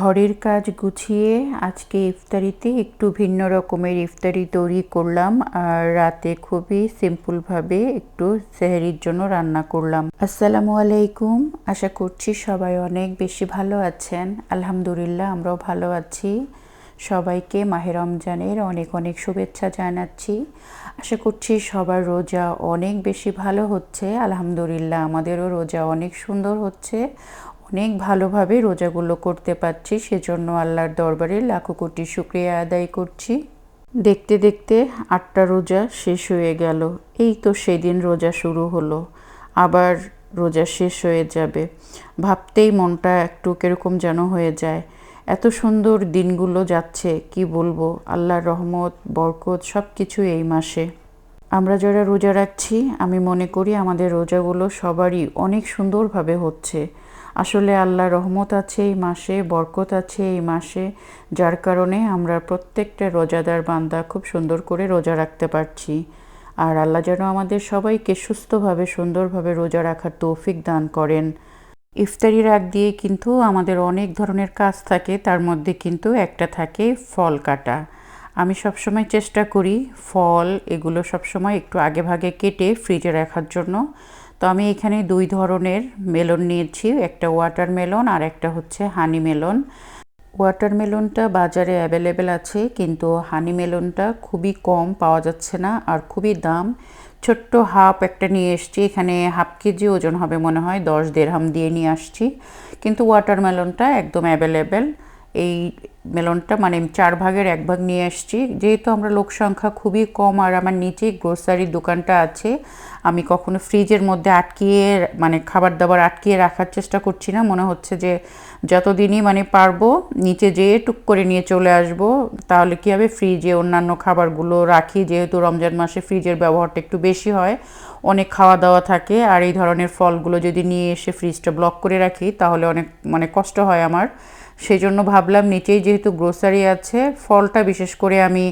ঘরের কাজ গুছিয়ে আজকে ইফতারিতে একটু ভিন্ন রকমের ইফতারি তৈরি করলাম আর রাতে খুবই সিম্পলভাবে একটু সেহরির জন্য রান্না করলাম। আসসালামু আলাইকুম। আশা করছি সবাই অনেক বেশি ভালো আছেন। আলহামদুলিল্লাহ আমরাও ভালো আছি। সবাইকে মাহে রমজানের অনেক অনেক শুভেচ্ছা জানাচ্ছি। আশা করছি সবার রোজা অনেক বেশি ভালো হচ্ছে। আলহামদুলিল্লাহ আমাদেরও রোজা অনেক সুন্দর হচ্ছে। অনেক ভালোভাবে রোজাগুলো করতে পারছি, সেজন্য আল্লাহর দরবারে লাখো কোটি শুক্রিয়া আদায় করছি। দেখতে দেখতে আটটা রোজা শেষ হয়ে গেল, এই তো সেদিন রোজা শুরু হলো, আবার রোজা শেষ হয়ে যাবে। ভাবতেই মনটা একটু কীরকম যেন হয়ে যায়। এত সুন্দর দিনগুলো যাচ্ছে, কি বলব? আল্লাহর রহমত, বরকত সব কিছু এই মাসে। আমরা যারা রোজা রাখছি, আমি মনে করি আমাদের রোজাগুলো সবারই অনেক সুন্দরভাবে হচ্ছে। আসলে আল্লাহ রহমত আছে এই মাসে, বরকত আছে এই মাসে, যার কারণে আমরা প্রত্যেকটা রোজাদার বান্দা খুব সুন্দর করে রোজা রাখতে পারছি। আর আল্লাহ যেন আমাদের সবাইকে সুস্থভাবে, সুন্দরভাবে রোজা রাখার তৌফিক দান করেন। ইফতারির আগ দিয়ে কিন্তু আমাদের অনেক ধরনের কাজ থাকে, তার মধ্যে কিন্তু একটা থাকে ফল কাটা। আমি সবসময় চেষ্টা করি ফল এগুলো সবসময় একটু আগে ভাগে কেটে ফ্রিজে রাখার জন্য। তো আমি এখানে দুই ধরনের মেলন নিয়েছি, একটা ওয়াটার মেলন আর একটা হচ্ছে হানি মেলন। ওয়াটার মেলনটা বাজারে অ্যাভেলেবেল আছে, কিন্তু হানি মেলনটা খুবই কম পাওয়া যাচ্ছে না আর খুবই দাম। ছোট্ট হাফ একটা নিয়ে এসছি, এখানে হাফ কেজি ওজন হবে মনে হয়, দশ দেড়হাম দিয়ে নিয়ে আসছি। কিন্তু ওয়াটার মেলনটা একদম অ্যাভেলেবেল। এই মেলনটা মানে চার ভাগের এক ভাগ নিয়ে আসছি যেহেতু আমরা লোক সংখ্যা খুবই কম আর আমার নিচেই গ্রোসারির দোকানটা আছে আমি কখনো ফ্রিজের মধ্যে আটকিয়ে মানে খাবার দাবার আটকিয়ে রাখার চেষ্টা করছি না। মনে হচ্ছে যে যতদিনই মানে পারব, নিচে যেয়ে টুক করে নিয়ে চলে আসব, তাহলে কী হবে? ফ্রিজে অন্যান্য খাবারগুলো রাখি। যেহেতু রমজান মাসে ফ্রিজের ব্যবহারটা একটু বেশি হয়, অনেক খাওয়া দাওয়া থাকে। আর এই ধরনের ফলগুলো যদি নিয়ে এসে ফ্রিজটা ব্লক করে রাখি, তাহলে অনেক মানে কষ্ট হয় আমার। সেই জন্য ভাবলাম নিচেই যেহেতু গ্রোসারি আছে, ফলটা বিশেষ করে আমি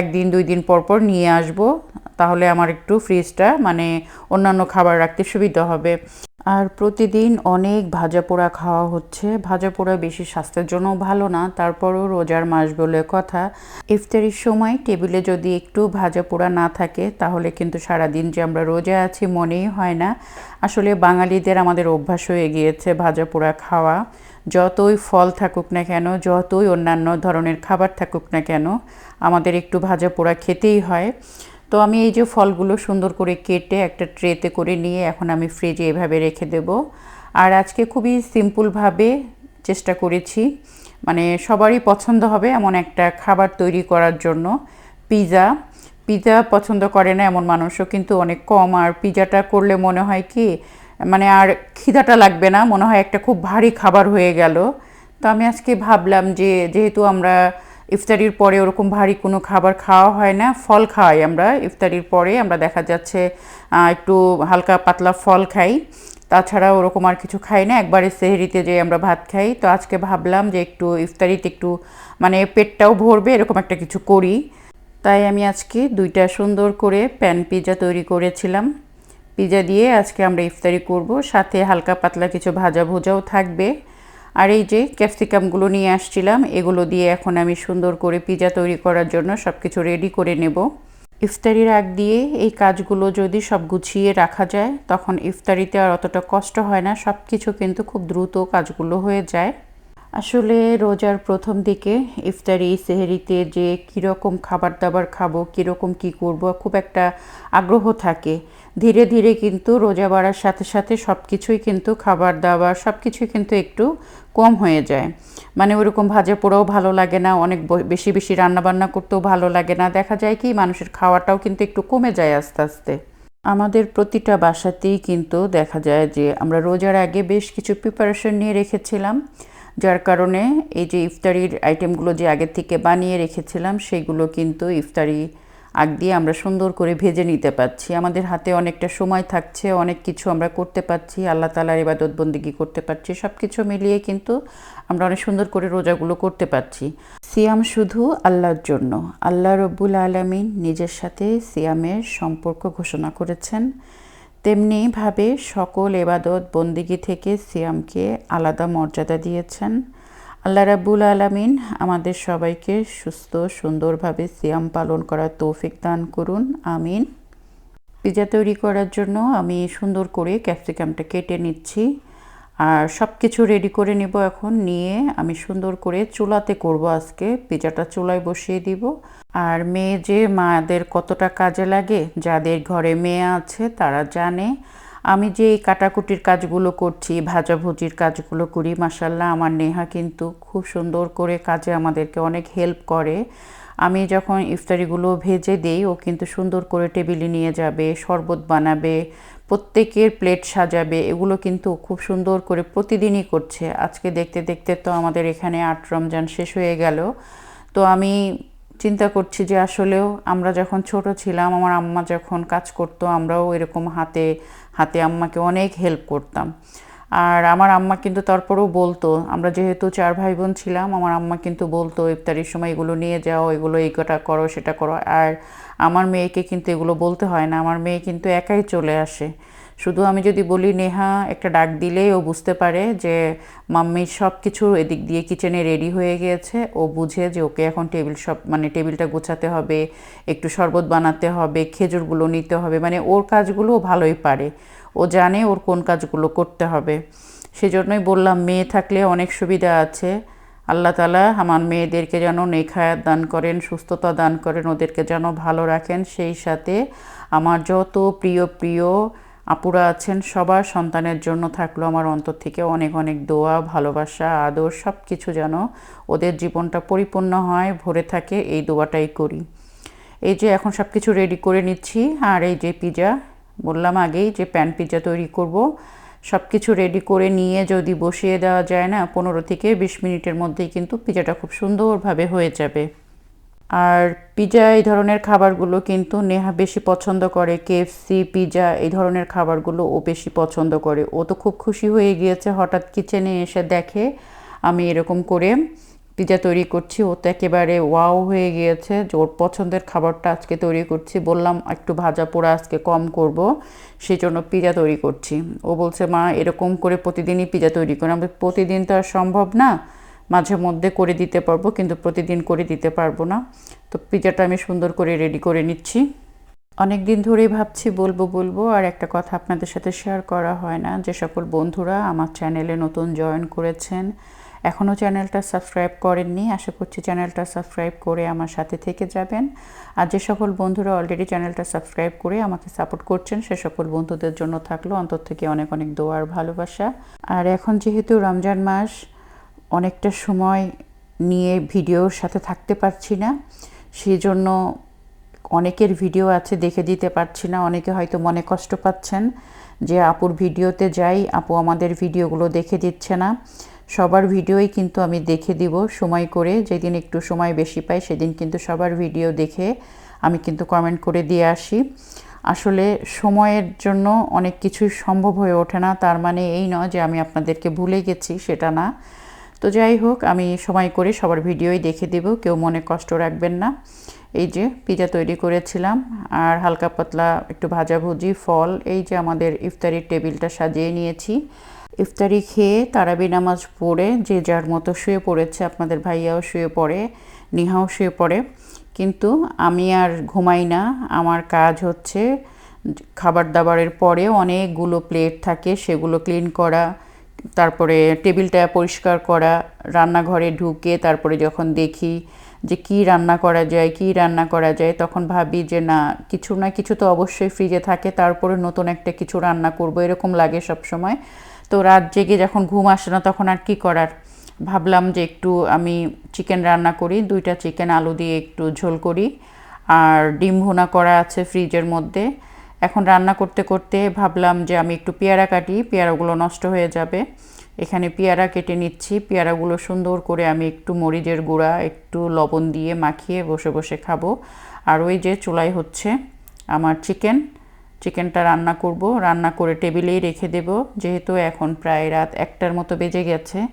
একদিন, দুই দিন পর পর নিয়ে আসব। তাহলে আমার একটু ফ্রিজটা মানে অন্যান্য খাবার রাখতে সুবিধা হবে। আর প্রতিদিন অনেক ভাজা পোড়া খাওয়া হচ্ছে। ভাজা পোড়া বেশি স্বাস্থ্যের জন্য ভালো না, তারপরও রোজার মাস বলে কথা। ইফতারির সময় টেবিলে যদি একটু ভাজা পোড়া না থাকে, তাহলে কিন্তু সারাদিন যে আমরা রোজা আছি মনেই হয় না। আসলে বাঙালিদের আমাদের অভ্যাস হয়ে গিয়েছে ভাজা পোড়া খাওয়া। যতই ফল থাকুক না কেন, যতই অন্যান্য ধরনের খাবার থাকুক না কেন, আমাদের একটু ভাজা পোড়া খেতেই হয়। তো আমি এই যে ফলগুলো সুন্দর করে কেটে একটা ট্রেতে করে নিয়ে এখন আমি ফ্রিজে এভাবে রেখে দেব। আর আজকে খুবই সিম্পলভাবে চেষ্টা করেছি মানে সবারই পছন্দ হবে এমন একটা খাবার তৈরি করার জন্য। পিৎজা পিৎজা পছন্দ করে না এমন মানুষও কিন্তু অনেক কম। আর পিৎজাটা করলে মনে হয় কি মানে আর খিদাটা লাগবে না, মনে হয় একটা খুব ভারী খাবার হয়ে গেল। তো আমি আজকে ভাবলাম যে যেহেতু আমরা ইফতারির পরে ওরকম ভারী কোনো খাবার খাওয়া হয় না, ফল খাওয়াই আমরা। ইফতারির পরে আমরা দেখা যাচ্ছে একটু হালকা পাতলা ফল খাই। তাছাড়া ওরকম আর কিছু খাই না, একবারে সেহরিতে যে আমরা ভাত খাই। তো আজকে ভাবলাম যে একটু ইফতারিতে একটু মানে পেটটাও ভরবে, এরকম একটা কিছু করি। তাই আমি আজকে দুইটা সুন্দর করে প্যান পিজা তৈরি করেছিলাম। পিজা দিয়ে আজকে আমরা ইফতারি করব। সাথে হালকা পাতলা কিছু ভাজা ভুজাও থাকবে। আর এই যে ক্যাপসিকামগুলো নিয়ে আসছিলাম, এগুলো দিয়ে এখন আমি সুন্দর করে পিজা তৈরি করার জন্য সব কিছু রেডি করে নেব। ইফতারির আগ দিয়ে এই কাজগুলো যদি সব গুছিয়ে রাখা যায়, তখন ইফতারিতে আর অতটা কষ্ট হয় না সব কিছু কিন্তু খুব দ্রুত কাজগুলো হয়ে যায়। আসলে রোজার প্রথম দিকে ইফতারি, সেহেরিতে যে কীরকম খাবার দাবার খাব, কীরকম কি করব, খুব একটা আগ্রহ থাকে। ধীরে ধীরে কিন্তু রোজা বাড়ার সাথে সাথে সব কিছুই কিন্তু খাবার দাবার সব কিছুই কিন্তু একটু কম হয়ে যায়। মানে ওরকম ভাজা পোড়াও ভালো লাগে না, অনেক বেশি বেশি রান্নাবান্না করতেও ভালো লাগে না। দেখা যায় কি, মানুষের খাওয়াটাও কিন্তু একটু কমে যায় আস্তে আস্তে। আমাদের প্রতিটা বাসাতেই কিন্তু দেখা যায় যে আমরা রোজার আগে বেশ কিছু প্রিপারেশন নিয়ে রেখেছিলাম। যার কারণে এই যে ইফতারির আইটেমগুলো যে আগের থেকে বানিয়ে রেখেছিলাম, সেগুলো কিন্তু ইফতারি আগ দিয়ে আমরা সুন্দর করে ভেজে নিতে পারছি। আমাদের হাতে অনেকটা সময় থাকছে, অনেক কিছু আমরা করতে পারছি, আল্লাহ তালার ইবাদত বন্দিগি করতে পারছি সব কিছু মিলিয়ে কিন্তু আমরা অনেক সুন্দর করে রোজাগুলো করতে পারছি। সিয়াম শুধু আল্লাহর জন্য। আল্লাহ রব্বুল আলমিন নিজের সাথে সিয়ামের সম্পর্ক ঘোষণা করেছেন। তেমনিভাবে সকল এবাদত বন্দিগি থেকে সিয়ামকে আলাদা মর্যাদা দিয়েছেন। আল্লাহ রাব্বুল আলমিন আমাদের সবাইকে সুস্থ, সুন্দরভাবে সিয়াম পালন করার তৌফিক দান করুন। আমিন। পিজা তৈরি করার জন্য আমি সুন্দর করে ক্যাপসিকামটা কেটে নিচ্ছি। আর সব কিছু রেডি করে নেব এখন। নিয়ে আমি সুন্দর করে চুলাতে করব আজকে। পিজাটা চুলায় বসিয়ে দিব। আর মেয়ে যে মাদের কতটা কাজে লাগে, যাদের ঘরে মেয়ে আছে তারা জানে। আমি যে এই কাটাকুটির কাজগুলো করছি, ভাজাভুজির কাজগুলো করি মাসাল্লাহ আমার নেহা কিন্তু খুব সুন্দর করে কাজে আমাদেরকে অনেক হেল্প করে। আমি যখন ইফতারিগুলো ভেজে দিই, ও কিন্তু সুন্দর করে টেবিলে নিয়ে যাবে, শরবত বানাবে প্রত্যেকের প্লেট সাজাবে, এগুলো কিন্তু খুব সুন্দর করে প্রতিদিনই করছে। আজকে দেখতে দেখতে তো আমাদের এখানে আট রমজান শেষ হয়ে গেল। তো আমি চিন্তা করছি যে আসলেও আমরা যখন ছোট ছিলাম, আমার আম্মা যখন কাজ করতো, আমরাও এরকম হাতে হাতে আম্মাকে অনেক হেল্প করতাম। আর আমার আম্মা কিন্তু তারপরেও বলতো, আমরা যেহেতু চার ভাই বোন ছিলাম, আমার আম্মা কিন্তু বলতো, ইফতারির সময় এগুলো নিয়ে যাও, এগুলো এই কটা করো, সেটা করো। আর আমার মেয়েকে কিন্তু এগুলো বলতে হয় না, আমার মেয়ে কিন্তু একাই চলে আসে। শুধু আমি যদি বলি, নেহা একটা ডাক দিলেই ও বুঝতে পারে যে মাম্মির সব কিছু এদিক দিয়ে কিচেনে রেডি হয়ে গিয়েছে ও বুঝে যে ওকে এখন টেবিল সব মানে টেবিলটা গোছাতে হবে, একটু শরবত বানাতে হবে, খেজুরগুলো নিতে হবে মানে ওর কাজগুলো ভালোই পারে। ও জানে ওর কোন কাজগুলো করতে হবে। সেজন্যই বললাম, মেয়ে থাকলে অনেক সুবিধা আছে। আল্লাহ তালা আমার মেয়েদেরকে যেন নেখায়াত দান করেন, সুস্থতা দান করেন, ওদেরকে যেন ভালো রাখেন। সেই সাথে আমার যত প্রিয় প্রিয় আপুরা আছেন, সবার সন্তানের জন্য থাকল আমার অন্তর থেকে অনেক অনেক দোয়া, ভালোবাসা, আদর সব কিছু যেন ওদের জীবনটা পরিপূর্ণ হয়, ভরে থাকে। এই দোয়াটাই করি। এই যে এখন সব কিছু রেডি করে নিচ্ছি। আর এই যে পিজা বললাম আগেই যে প্যান পিজা তৈরি করব। সব কিছু রেডি করে নিয়ে যদি বসিয়ে দেওয়া যায় না, পনেরো থেকে বিশ মিনিটের মধ্যেই কিন্তু পিজাটা খুব সুন্দরভাবে হয়ে যাবে। আর পিজা এই ধরনের খাবারগুলো কিন্তু নেহা বেশি পছন্দ করে কেএফসি পিজা এই ধরনের খাবারগুলো ও বেশি পছন্দ করে। ও তো খুব খুশি হয়ে গিয়েছে, হঠাৎ কিচেনে এসে দেখে আমি এরকম করে পিজা তৈরি করছি, ও তো একেবারে ওয়াও হয়ে গিয়েছে, যে ওর পছন্দের খাবারটা আজকে তৈরি করছি। বললাম, একটু ভাজা পোড়া আজকে কম করব সেই জন্য পিজা তৈরি করছি। ও বলছে, মা, এরকম করে প্রতিদিনই পিজা তৈরি করি। আমাদের প্রতিদিন তো আর সম্ভব না, মাঝে মধ্যে করে দিতে পারব, কিন্তু প্রতিদিন করে দিতে পারব না। তো পিজাটা আমি সুন্দর করে রেডি করে নিচ্ছি। অনেক দিন ধরেই ভাবছি, বলব বলব, আর একটা কথা আপনাদের সাথে শেয়ার করা হয় না। যে সকল বন্ধুরা আমার চ্যানেলে নতুন জয়েন করেছেন এখনও চ্যানেলটা সাবস্ক্রাইব করেননি, আশা করছি চ্যানেলটা সাবস্ক্রাইব করে আমার সাথে থেকে যাবেন। আর যে সকল বন্ধুরা অলরেডি চ্যানেলটা সাবস্ক্রাইব করে আমাকে সাপোর্ট করছেন, সে সকল বন্ধুদের জন্য থাকল অন্তর থেকে অনেক অনেক দোয়ার ভালোবাসা। আর এখন যেহেতু রমজান মাস, অনেকটা সময় নিয়ে ভিডিওর সাথে থাকতে পারছি না সেই জন্য অনেকের ভিডিও আছে দেখে দিতে পারছি না, অনেকে হয়তো মনে কষ্ট পাচ্ছেন যে আপুর ভিডিওতে যাই, আপু আমাদের ভিডিওগুলো দেখে দিচ্ছে না। সবার ভিডিওই কিন্তু আমি দেখে দিব, সময় করে। যেদিন একটু সময় বেশি পাই, সেদিন কিন্তু সবার ভিডিও দেখে আমি কিন্তু কমেন্ট করে দিয়ে আসি। আসলে সময়ের জন্য অনেক কিছুই সম্ভব হয়ে ওঠে না। তার মানে এই নয় যে আমি আপনাদেরকে ভুলে গেছি, সেটা না। তো যাই হোক, আমি সময় করে সবার ভিডিওই দেখে দেব, কেউ মনে কষ্ট রাখবেন না। এই যে পিজা তৈরি করেছিলাম, আর হালকা পাতলা একটু ভাজাভুজি ফল, এই যে আমাদের ইফতারির টেবিলটা সাজিয়ে নিয়েছি। ইফতারি খেয়ে তারাবি নামাজ পড়ে, যে যার মতো শুয়ে পড়েছে, আপনাদের ভাইয়াও শুয়ে পড়ে, নিহাও শুয়ে পড়ে। কিন্তু আমি আর ঘুমাই না, আমার কাজ হচ্ছে খাবার দাবারের পরে অনেকগুলো প্লেট থাকে, সেগুলো ক্লিন করা, তারপরে টেবিলটা পরিষ্কার করা, রান্নাঘরে ঢুকে তারপরে যখন দেখি যে কি রান্না করা যায়, কি রান্না করা যায়, তখন ভাবি যে না, কিছু না কিছু তো অবশ্যই ফ্রিজে থাকে, তারপরে নতুন একটা কিছু রান্না করব, এরকম লাগে সব সময় তো রাত জেগে যখন ঘুম আসে না, তখন আর কি করার? ভাবলাম যে একটু আমি চিকেন রান্না করি, দুইটা চিকেন আলু দিয়ে একটু ঝোল করি, আর ডিম ভুনা করা আছে ফ্রিজের মধ্যে। এখন রান্না করতে করতে ভাবলাম যে আমি একটু পেয়ারা কাটি, পেয়ারাগুলো নষ্ট হয়ে যাবে। এখানে পেয়ারা কেটে নিচ্ছি, পেয়ারাগুলো সুন্দর করে আমি একটু মরিচের গুঁড়া, একটু লবণ দিয়ে মাখিয়ে বসে বসে খাব। আর ওই যে চুলাই হচ্ছে আমার চিকেন চিকেনটা রান্না করব। রান্না করে টেবিলেই রেখে দেব। যেহেতু এখন প্রায় রাত একটার মতো বেজে গেছে,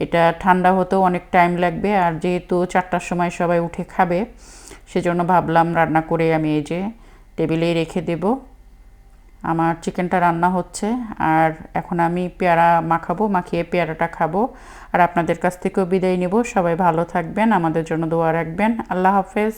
এটা ঠান্ডা হতেও অনেক টাইম লাগবে। আর যেহেতু চারটার সময় সবাই উঠে খাবে, সেজন্য ভাবলাম রান্না করে আমি এই যে টেবিলেই রেখে দেব। আমার চিকেনটা রান্না হচ্ছে। আর এখন আমি পেয়ারা মাখাবো, মাখিয়ে পেয়ারাটা খাব। আর আপনাদের কাছ থেকেও বিদায় নেব। সবাই ভালো থাকবেন, আমাদের জন্য দোয়া রাখবেন। আল্লাহ হাফেজ।